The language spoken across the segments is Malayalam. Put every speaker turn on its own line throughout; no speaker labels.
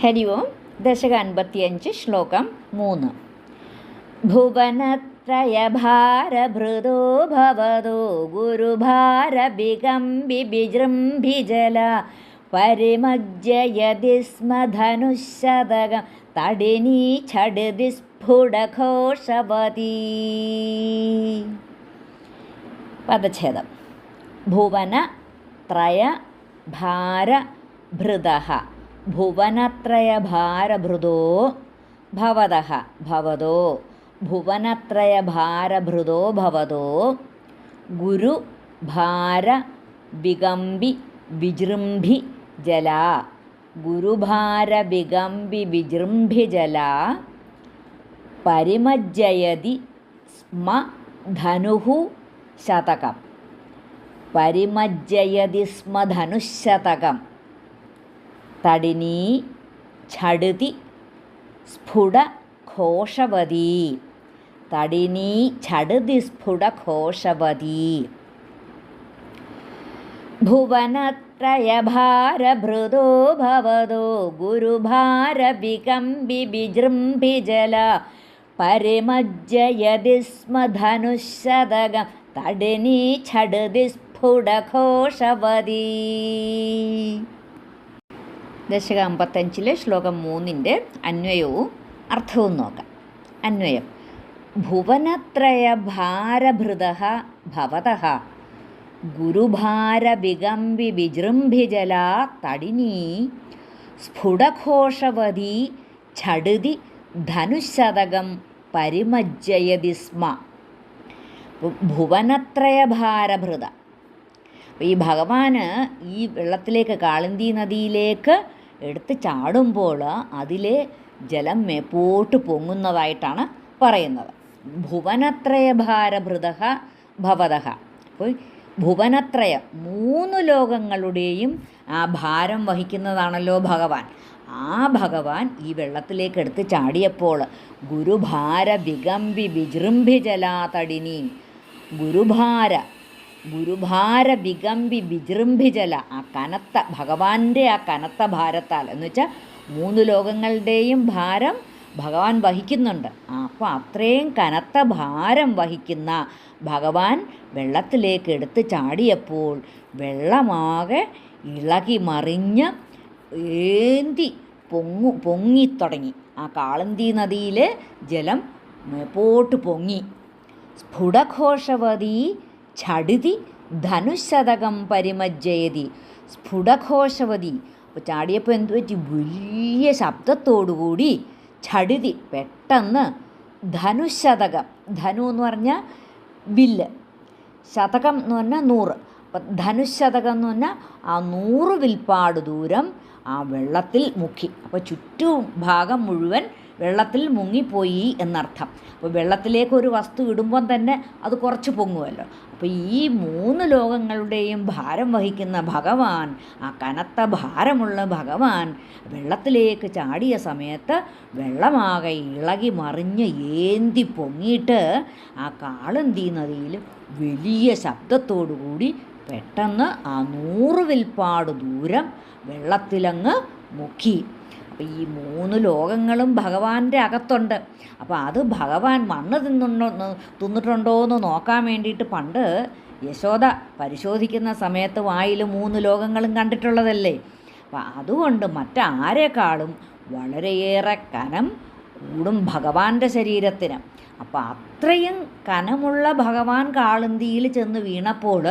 ഹരി ഓം. ദശക അൻപത്തിയഞ്ച് ശ്ലോകം മൂന്ന്. ഭുവനത്രയഭാരഭൃതോ ഭവതോ ഗുരുഭാരബികംബിബിജൃംഭിജല പരിമജ്ജയതി സ്മ ധനുശതകം തടിനി ഛടിതി സ്ഫുടഘോഷവതീ. പദച്ഛേദം. ഭുവന ത്രയ ഭാര ഭൃതഃ ഭുവനത്രയഭാരഭൃതോ ഭവതഃ ഭവതോ ഭുവനത്രയഭാരഭൃതോ ഭവതോ ഗുരു ഭാര ബികംബി വിജൃംഭി ജല ഗുരുഭാര ബികംബി വിജൃംഭി ജല तडिनी झटिति स्फुटघोषवती तडिनी झटिति स्फुटघोषवती भुवनत्रयभारभृदो भवतो गुरुभारविकम्बिबिजृम्बिजला परिमज्जयति स्म धनुःशतकं तडिनी झटिति स्फुटघोषवती ദശക അമ്പത്തഞ്ചിലെ ശ്ലോകം മൂന്നിന്റെ അന്വയവും അർത്ഥവും നോക്കാം. അന്വയം. ഭുവനത്രയ ഭാരഭൃത ഭവത. ഗുരുഭാരബികംബി വിജൃംഭിജല തടിനീ. സ്ഫുടഘോഷവതി ഛടുതി ധനുശതകം പരിമജ്ജയതി സ്മ. ഭുവനത്രയഭാരഭൃത അപ്പോൾ ഈ ഭഗവാന് ഈ വെള്ളത്തിലേക്ക് കാളിന്തി നദിയിലേക്ക് എടുത്ത് ചാടുമ്പോൾ അതിലെ ജലം മേപ്പോട്ട് പൊങ്ങുന്നതായിട്ടാണ് പറയുന്നത്. ഭുവനത്രയ ഭാരഭൃത ഭവത. അപ്പോൾ ഭുവനത്രയ മൂന്ന് ലോകങ്ങളുടെയും ആ ഭാരം വഹിക്കുന്നതാണല്ലോ ഭഗവാൻ. ആ ഭഗവാൻ ഈ വെള്ളത്തിലേക്ക് എടുത്ത് ചാടിയപ്പോൾ ഗുരുഭാര വികമ്പി വിജൃംഭി ജലാതടിനി ഗുരുഭാര ഗുരുഭാര വികമ്പി വിജൃംഭി ജല. ആ കനത്ത ഭഗവാന്റെ ആ കനത്ത ഭാരത്താൽ. എന്ന് വെച്ചാൽ മൂന്ന് ലോകങ്ങളുടെയും ഭാരം ഭഗവാൻ വഹിക്കുന്നുണ്ട്. അപ്പോൾ അത്രയും കനത്ത ഭാരം വഹിക്കുന്ന ഭഗവാൻ വെള്ളത്തിലേക്ക് എടുത്ത് ചാടിയപ്പോൾ വെള്ളമാകെ ഇളകി മറിഞ്ഞ് ഏന്തി പൊങ്ങു പൊങ്ങിത്തുടങ്ങി ആ കാളന്തി നദിയിലെ ജലം മേപ്പോട്ട് പൊങ്ങി. സ്ഫുടഘോഷവതി ഛടിതി ധനുശതകം പരിമജ്ജയതി സ്ഫുടഘോഷവതി. അപ്പോൾ ചാടിയപ്പോൾ എന്തു പറ്റി? വലിയ ശബ്ദത്തോടുകൂടി ചടുതി പെട്ടെന്ന് ധനുശതകം. ധനു എന്ന് പറഞ്ഞാൽ വില്ല്. ശതകം എന്ന് പറഞ്ഞാൽ നൂറ്. അപ്പം ധനുശതകം എന്ന് പറഞ്ഞാൽ ആ നൂറ് വിൽപ്പാട് ദൂരം ആ വെള്ളത്തിൽ മുക്കി. അപ്പോൾ ചുറ്റുഭാഗം മുഴുവൻ വെള്ളത്തിൽ മുങ്ങിപ്പോയി എന്നർത്ഥം. അപ്പോൾ വെള്ളത്തിലേക്ക് ഒരു വസ്തു ഇടുമ്പം തന്നെ അത് കുറച്ച് പൊങ്ങുമല്ലോ അപ്പോൾ ഈ മൂന്ന് ലോകങ്ങളുടെയും ഭാരം വഹിക്കുന്ന ഭഗവാൻ ആ കനത്ത ഭാരമുള്ള ഭഗവാൻ വെള്ളത്തിലേക്ക് ചാടിയ സമയത്ത് വെള്ളമാകെ ഇളകി മറിഞ്ഞ് ഏന്തി പൊങ്ങിയിട്ട് ആ കാളന്തി നദിയിൽ വലിയ ശബ്ദത്തോടുകൂടി പെട്ടെന്ന് ആ നൂറ് വിൽപ്പാട് ദൂരം വെള്ളത്തിലങ്ങ് മുക്കി. അപ്പോൾ ഈ മൂന്ന് ലോകങ്ങളും ഭഗവാന്റെ അകത്തുണ്ട്. അപ്പോൾ അത് ഭഗവാൻ മണ്ണ് തിന്നുണ്ടോ തിന്നിട്ടുണ്ടോ എന്ന് നോക്കാൻ വേണ്ടിയിട്ട് പണ്ട് യശോദ പരിശോധിക്കുന്ന സമയത്ത് വായിൽ മൂന്ന് ലോകങ്ങളും കണ്ടിട്ടുള്ളതല്ലേ? അപ്പം അതുകൊണ്ട് മറ്റാരെക്കാളും വളരെയേറെ കനം കൂടും ഭഗവാന്റെ ശരീരത്തിന്. അപ്പം അത്രയും കനമുള്ള ഭഗവാൻ കാളുന്തിയിൽ ചെന്ന് വീണപ്പോൾ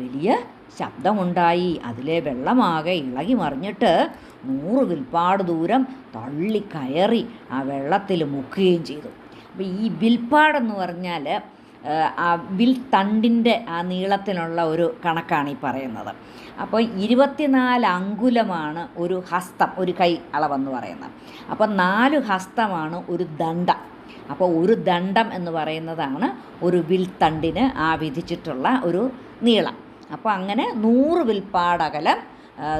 വലിയ ശബ്ദമുണ്ടായി. അതിലെ വെള്ളമാകെ ഇളകി മറിഞ്ഞിട്ട് നൂറ് വിൽപ്പാട് ദൂരം തള്ളി കയറി ആ വെള്ളത്തിൽ മുക്കുകയും ചെയ്തു. അപ്പോൾ ഈ വിൽപ്പാടെന്ന് പറഞ്ഞാൽ ആ വിൽ തണ്ടിന്റെ ആ നീളത്തിനുള്ള ഒരു കണക്കാണ് ഈ പറയുന്നത്. അപ്പോൾ ഇരുപത്തിനാല് അങ്കുലമാണ് ഒരു ഹസ്തം ഒരു കൈ അളവെന്ന് പറയുന്നത്. അപ്പോൾ നാല് ഹസ്തമാണ് ഒരു ദണ്ഡം. അപ്പോൾ ഒരു ദണ്ഡം എന്ന് പറയുന്നതാണ് ഒരു വിൽത്തണ്ടിന് ആ വിധിച്ചിട്ടുള്ള ഒരു നീളം. അപ്പോൾ അങ്ങനെ നൂറ് വിൽപ്പാടകലം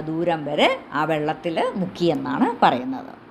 ദൂരം വരെ ആ വെള്ളത്തിൽ മുക്കിയെന്നാണ് പറയുന്നത്.